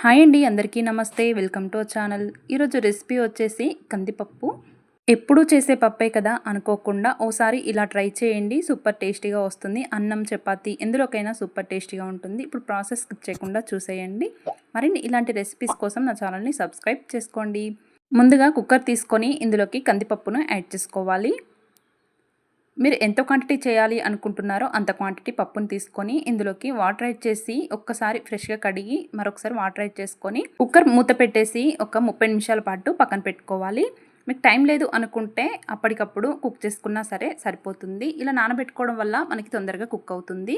Hi అండి అందరికీ నమస్తే. Welcome to channel. ఈరోజు రెసిపీ వచ్చేసి కందిపప్పు. ఎప్పుడూ చేసే పప్పే కదా అనుకోకుండా ఓసారి ఇలా ట్రై చేయండి. సూపర్ టేస్టీగా వస్తుంది. అన్నం చపాతి ఎందులోకైనా సూపర్ టేస్టీగా ఉంటుంది. ఇప్పుడు ప్రాసెస్ స్కిప్ చేయకుండా చూసేయండి. మరిన్ని ఇలాంటి రెసిపీస్ కోసం నా ఛానల్ని సబ్స్క్రైబ్ చేసుకోండి. ముందుగా కుక్కర్ తీసుకొని ఇందులోకి కందిపప్పును యాడ్ చేసుకోవాలి. మీరు ఎంత క్వాంటిటీ చేయాలి అనుకుంటున్నారో అంత క్వాంటిటీ పప్పును తీసుకొని ఇందులోకి వాటర్ యాడ్ చేసి ఒక్కసారి ఫ్రెష్గా కడిగి మరొకసారి వాటర్ యాడ్ చేసుకొని కుక్కర్ మూత పెట్టేసి ఒక ముప్పై నిమిషాల పాటు పక్కన పెట్టుకోవాలి. మీకు టైం లేదు అనుకుంటే అప్పటికప్పుడు కుక్ చేసుకున్నా సరే సరిపోతుంది. ఇలా నానబెట్టుకోవడం వల్ల మనకి తొందరగా కుక్ అవుతుంది.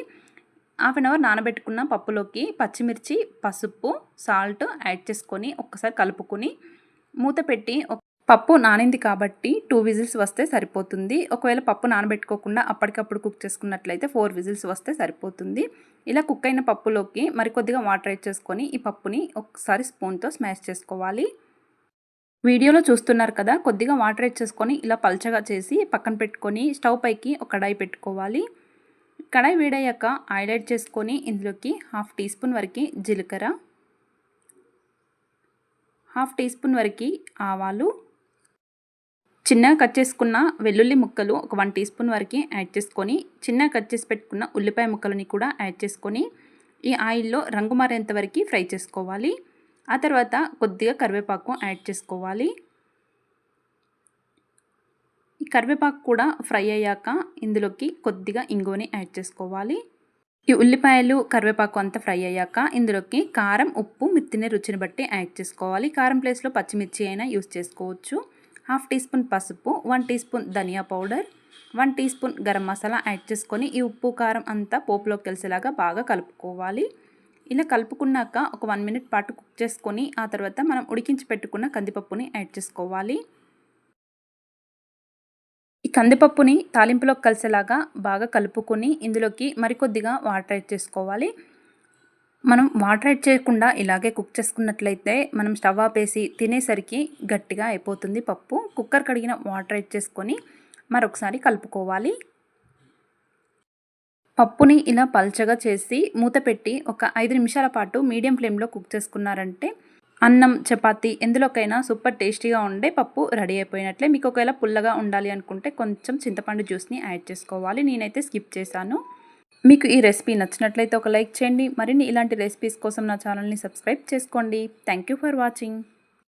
హాఫ్ అన్ అవర్ నానబెట్టుకున్న పప్పులోకి పచ్చిమిర్చి పసుపు సాల్ట్ యాడ్ చేసుకొని ఒక్కసారి కలుపుకొని మూత పెట్టి పప్పు నానింది కాబట్టి టూ విజిల్స్ వస్తే సరిపోతుంది. ఒకవేళ పప్పు నానబెట్టుకోకుండా అప్పటికప్పుడు కుక్ చేసుకున్నట్లయితే ఫోర్ విజిల్స్ వస్తే సరిపోతుంది. ఇలా కుక్ అయిన పప్పులోకి మరికొద్దిగా వాటర్ యాడ్ చేసుకొని ఈ పప్పుని ఒకసారి స్పూన్తో స్మాష్ చేసుకోవాలి. వీడియోలో చూస్తున్నారు కదా కొద్దిగా వాటర్ యాడ్ చేసుకొని ఇలా పల్చగా చేసి పక్కన పెట్టుకొని స్టవ్ పైకి ఒక కడాయి పెట్టుకోవాలి. కడాయి వేడయ్యాక ఆయిల్ యాడ్ చేసుకొని ఇందులోకి హాఫ్ టీ స్పూన్ వరకు జీలకర్ర హాఫ్ టీ స్పూన్ వరకు ఆవాలు చిన్నగా కట్ చేసుకున్న వెల్లుల్లి ముక్కలు ఒక వన్ టీ స్పూన్ వరకు యాడ్ చేసుకొని చిన్నగా కట్ చేసి పెట్టుకున్న ఉల్లిపాయ ముక్కలని కూడా యాడ్ చేసుకొని ఈ ఆయిల్లో రంగు మారేంత వరకు ఫ్రై చేసుకోవాలి. ఆ తర్వాత కొద్దిగా కరివేపాకు యాడ్ చేసుకోవాలి. ఈ కరివేపాకు కూడా ఫ్రై అయ్యాక ఇందులోకి కొద్దిగా ఇంగువని యాడ్ చేసుకోవాలి. ఈ ఉల్లిపాయలు కరివేపాకు అంతా ఫ్రై అయ్యాక ఇందులోకి కారం ఉప్పు మిత్తిని రుచిని బట్టి యాడ్ చేసుకోవాలి. కారం ప్లేస్లో పచ్చిమిర్చి అయినా యూస్ చేసుకోవచ్చు. హాఫ్ టీ స్పూన్ పసుపు one teaspoon dhania powder one teaspoon garam masala add చేసుకొని ఈ ఉప్పు కారం అంతా పోపులోకి కలిసేలాగా బాగా కలుపుకోవాలి. ఇలా కలుపుకున్నాక ఒక వన్ మినిట్ పాటు కుక్ చేసుకొని ఆ తర్వాత మనం ఉడికించి పెట్టుకున్న కందిపప్పుని యాడ్ చేసుకోవాలి. ఈ కందిపప్పుని తాలింపులోకి కలిసేలాగా బాగా కలుపుకొని ఇందులోకి మరికొద్దిగా వాటర్ యాడ్ చేసుకోవాలి. మనం వాటర్ యాడ్ చేయకుండా ఇలాగే కుక్ చేసుకున్నట్లయితే మనం స్టవ్ ఆపేసి తినేసరికి గట్టిగా అయిపోతుంది పప్పు. కుక్కర్ కడిగిన వాటర్ యాడ్ చేసుకొని మరొకసారి కలుపుకోవాలి. పప్పుని ఇలా పల్చగా చేసి మూత పెట్టి ఒక ఐదు నిమిషాల పాటు మీడియం ఫ్లేమ్లో కుక్ చేసుకున్నారంటే అన్నం చపాతీ ఎందులోకైనా సూపర్ టేస్టీగా ఉండే పప్పు రెడీ అయిపోయినట్లే. మీకు ఒకవేళ పుల్లగా ఉండాలి అనుకుంటే కొంచెం చింతపండు జ్యూస్ని యాడ్ చేసుకోవాలి. నేనైతే స్కిప్ చేశాను. మీకు ఈ రెసిపీ నచ్చినట్లయితే ఒక లైక్ చేయండి. మరిన్ని ఇలాంటి రెసిపీస్ కోసం నా ఛానల్ని సబ్స్క్రైబ్ చేసుకోండి. Thank you for watching.